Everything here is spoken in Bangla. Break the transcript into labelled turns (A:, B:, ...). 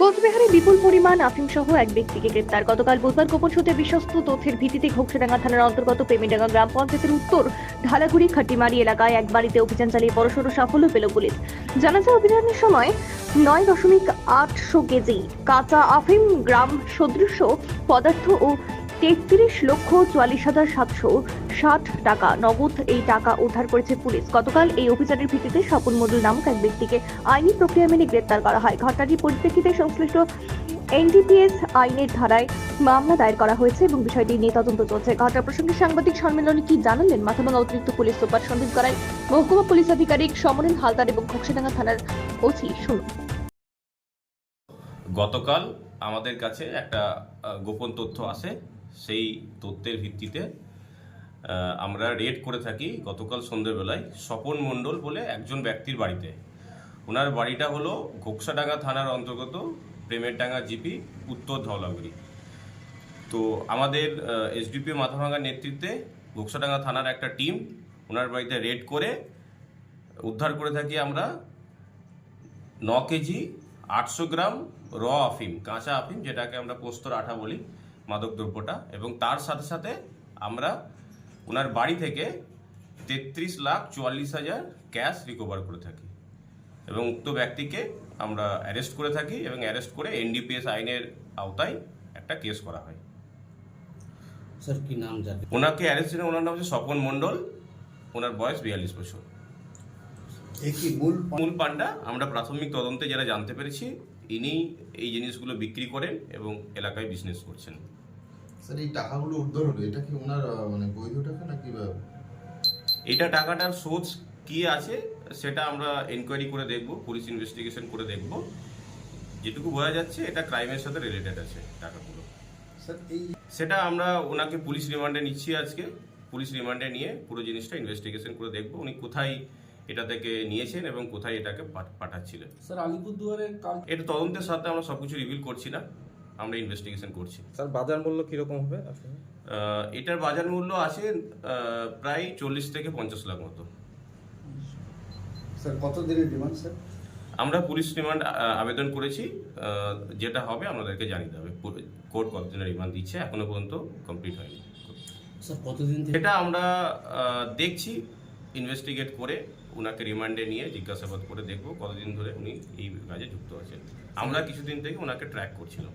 A: কোচবিহারে বিপুল পরিমাণ আফিম সহ এক ব্যক্তিকে গ্রেপ্তার। গতকাল বুধবার গোপন সূত্রে বিশ্বস্ত তথ্যের ভিত্তিতে ঘোকসাডাঙ্গা থানার অন্তর্গত পেমিডাঙ্গা গ্রাম পঞ্চায়েতের উত্তর ঢালাগুড়ি খাটিমারি এলাকায় এক বাড়িতে অভিযান চালিয়ে বড়সড় সাফল্য পেল পুলিশ। জানা যায়, অভিযানের সময় নয় দশমিক আটশো কেজি কাঁচা আফিম গ্রাম সদৃশ পদার্থ ও তেত্রিশ লক্ষ চুয়াল্লিশ হাজার সাতশো ষাট টাকা নগদ এই টাকা উদ্ধার করেছে পুলিশ। গতকাল এই অভিযানের ভিত্তিতে স্বপন মণ্ডল নামক এক ব্যক্তিকে আইনি প্রক্রিয়া মেনে গ্রেপ্তার করা হয়। ঘটনাটির পরিপ্রেক্ষিতে সংশ্লিষ্ট এনডিপিএস আইনের ধারায় মামলা দায়ের করা হয়েছে এবং বিষয়টি নিয়ে তদন্ত চলছে। ঘটনা প্রসঙ্গে সাংবাদিক সম্মেলনে কি জানালেন? মাথাভাঙা অতিরিক্ত পুলিশ সুপার সন্দীপ করাই মহকুমা পুলিশ আধিকারিক সমরেন হালদার এবং ঘোকসাডাঙ্গা থানার ওসি শুনুন।
B: গতকাল আমাদের কাছে একটা গোপন তথ্য আসে। সেই তথ্যের ভিত্তিতে আমরা রেড করে থাকি গতকাল সন্ধ্যেবেলায় স্বপন মণ্ডল বলে একজন ব্যক্তির বাড়িতে। ওনার বাড়িটা হলো ঘোকসাডাঙ্গা থানার অন্তর্গত প্রেমেরডাঙ্গা জিপি, উত্তর ধওলাগুড়ি। তো আমাদের এসডিপি মাথাভাঙ্গার নেতৃত্বে ঘোকসাডাঙ্গা থানার একটা টিম ওনার বাড়িতে রেড করে উদ্ধার করে থাকি আমরা ন কেজি আটশো গ্রাম র আফিম, কাঁচা আফিম, যেটাকে আমরা পোস্তর আঠা বলি। মাদক দ্রব্যটা এবং তার সাথে সাথে আমরা ওনার বাড়ি থেকে তেত্রিশ লাখ চুয়াল্লিশ হাজার ক্যাশ রিকভার করে থাকি এবং উক্ত ব্যক্তিকে আমরা অ্যারেস্ট করে থাকি এবং অ্যারেস্ট করে এনডিপিএস আইনের আওতায় একটা কেস করা হয়।
C: স্যার কি নাম জানেন
B: ওনাকে অ্যারেস্ট করে ওনার নাম হচ্ছে স্বপন মণ্ডল ওনার বয়স বিয়াল্লিশ বছর।
D: মূল
B: মূল পান্ডা আমরা প্রাথমিক তদন্তে যারা জানতে পেরেছি ইনি এই জিনিসগুলো বিক্রি করেন এবং এলাকায় বিজনেস করছেন।
D: স্যার এই টাকাগুলো উদ্ধার হলো এটা কি ওনার মানে বৈধ টাকা নাকি বা?
B: এটা টাকাটার সোর্স কি আছে সেটা আমরা এনকোয়ারি করে দেখব পুলিশ ইনভেস্টিগেশন করে দেখব। যেটুকু বোঝা যাচ্ছে এটা ক্রাইমের সাথে রিলেটেড আছে টাকাগুলো।
D: স্যার এই
B: সেটা আমরা ওনাকে পুলিশ রিমান্ডে নিচ্ছি আজকে। পুলিশ রিমান্ডে নিয়ে পুরো জিনিসটা ইনভেস্টিগেশন করে দেখব উনি কোথায় এটা থেকে নিয়েছেন এবং কোথায় এটাকে পাঠাচ্ছিলেন।
C: স্যার আলিপুরদুয়ারে কাল
B: এটা তদন্তের সাথে আমরা সবকিছু রিভিল করছি না আমরা ইনভেস্টিগেশন করছি।
E: স্যার বাজার মূল্য কীরকম হবে
B: এটার বাজার মূল্য আছে প্রায় চল্লিশ থেকে পঞ্চাশ লাখ মতো।
F: স্যার কত দিনের ডিমান্ড স্যার?
B: আমরা পুলিশ রিমান্ড আবেদন করেছি যেটা হবে আমাদেরকে জানিয়ে দেবে কোর্ট কতদিনের রিমান্ড দিচ্ছে এখনও পর্যন্ত কমপ্লিট হয়নি।
C: স্যার কতদিন
B: এটা আমরা দেখছি ইনভেস্টিগেট করে। ওনাকে রিমান্ডে নিয়ে জিজ্ঞাসাবাদ করে দেখব কতদিন ধরে উনি এই কাজে যুক্ত আছেন। আমরা কিছুদিন থেকে ওনাকে ট্র্যাক করছিলাম।